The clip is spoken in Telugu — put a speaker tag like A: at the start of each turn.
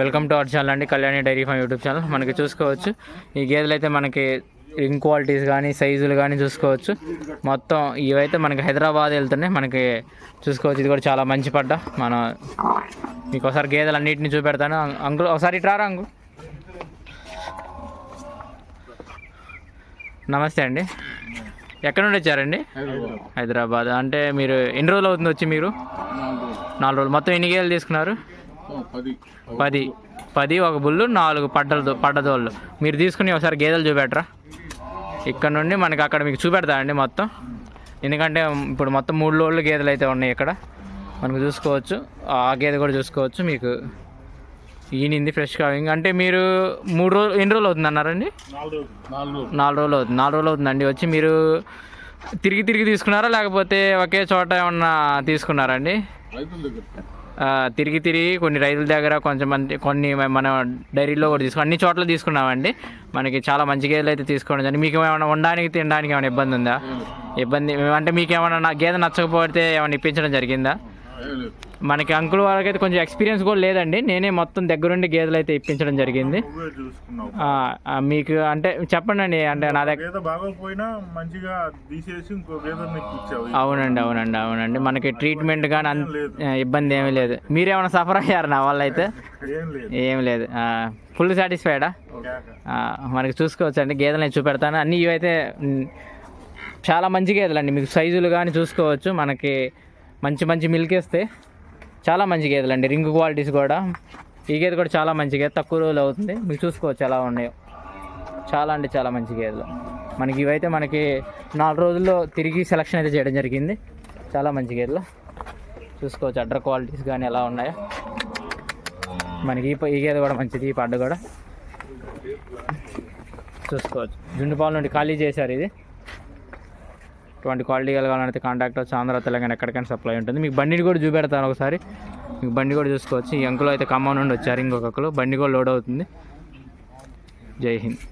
A: వెల్కమ్ టు అవర్ ఛానల్ అండి Kalyani dairy farm YouTube channel మనకి చూసుకోవచ్చు. ఈ గేదెలు అయితే మనకి రింగ్ క్వాలిటీస్ కానీ సైజులు కానీ చూసుకోవచ్చు. మొత్తం ఇవైతే మనకి హైదరాబాద్ వెళ్తున్నాయి. మనకి చూసుకోవచ్చు. ఇది కూడా చాలా మంచి పడ్డ. మన మీకు ఒకసారి గేదెలు అన్నిటిని చూపెడతాను అంకుల్ ఒకసారి ఇటు రారా అంకుల్? నమస్తే అండి. ఎక్కడ నుండి వచ్చారండి? హైదరాబాద్. అంటే మీరు ఎన్ని రోజులు అవుతుంది వచ్చి మీరు? నాలుగు రోజులు. మొత్తం ఎన్ని గేదెలు తీసుకున్నారు?
B: పది.
A: పది. ఒక బుల్లు నాలుగు పడ్డలు పడ్డదోళ్ళు. మీరు తీసుకుని ఒకసారి గేదెలు చూపెట్టరా? ఇక్కడ నుండి మనకి అక్కడ మీకు చూపెడతా అండి మొత్తం. ఎందుకంటే ఇప్పుడు మొత్తం మూడు లోళ్ళు గేదెలు అయితే ఉన్నాయి ఇక్కడ. మనకు చూసుకోవచ్చు. ఆ గేదె కూడా చూసుకోవచ్చు మీకు. ఈనింది ఫ్రెష్గా. ఇంకా అంటే మీరు మూడు రోజులు ఎన్ని రోజులు అవుతుంది అన్నారండి?
B: నాలుగు
A: రోజులు. అవుతుంది. నాలుగు రోజులు అవుతుందండి. వచ్చి మీరు తిరిగి తిరిగి తీసుకున్నారా? లేకపోతే ఒకే చోట ఏమన్నా తీసుకున్నారా తిరిగి తిరిగి కొన్ని రైతుల దగ్గర కొంచెం కొన్ని మన డైరీలో కూడా తీసుకుని అన్ని చోట్ల తీసుకున్నామండి. మనకి చాలా మంచి గేదెలు అయితే తీసుకోవడం జరిగింది. మీకు ఏమైనా వండడానికి తినడానికి ఏమైనా ఇబ్బంది ఉందా? ఇబ్బంది అంటే మీకు ఏమైనా గేదె నచ్చకపోతే ఏమైనా ఇప్పించడం జరిగిందా? మనకి అంకుల్ వాళ్ళకైతే కొంచెం ఎక్స్పీరియన్స్ కూడా లేదండి. నేనే మొత్తం దగ్గరుండి గేదెలు అయితే ఇప్పించడం జరిగింది. మీకు అంటే చెప్పండి అండి అంటే నా దగ్గర
C: మంచిగా తీసేసి ఇంకో
A: అవునండి అవునండి అవునండి. మనకి ట్రీట్మెంట్ కానీ అంత ఇబ్బంది ఏమీ లేదు. మీరేమైనా సఫర్ అయ్యారు నా వల్ల అయితే?
C: ఏం లేదు.
A: ఫుల్ సాటిస్ఫైడా. మనకి చూసుకోవచ్చు అండి గేదెలు నేను చూపెడతాను. అన్నీ ఇవైతే చాలా మంచి గేదెలు అండి మీకు సైజులు కానీ చూసుకోవచ్చు. మనకి మంచి మంచి మిల్క్ వేస్తే చాలా మంచి గేదెలు అండి రింగ్ క్వాలిటీస్ కూడా. ఈ గేదె కూడా చాలా మంచి గేదె తక్కువ రోజులు అవుతుంది. మీరు చూసుకోవచ్చు ఎలా ఉన్నాయో. చాలా అంటే చాలా మంచి గేదెలు. మనకి ఇవైతే మనకి నాలుగు రోజుల్లో తిరిగి సెలక్షన్ అయితే చేయడం జరిగింది. చాలా మంచి గేదెలు. చూసుకోవచ్చు అడ్ర క్వాలిటీస్ కానీ ఎలా ఉన్నాయో. మనకి ఈ ప- ఈ గేదె కూడా మంచిది ఈ పడ్డ కూడా. చూసుకోవచ్చు. జుండుపాల నుండి ఖాళీ చేశారు ఇది. ఇటువంటి క్వాలిటీ కలగాలంటే కాంటాక్ట్ వచ్చి ఆంధ్ర తెలంగాణ ఎక్కడికైనా సప్లై ఉంటుంది. మీకు బండిని కూడా చూపెడతాను ఒకసారి. మీకు బండి కూడా చూసుకోవచ్చు. ఈ అంకులు అయితే ఖమ్మం నుండి వచ్చారు ఇంకొకరు బండి కూడా లోడ్ అవుతుంది. జై హింద్.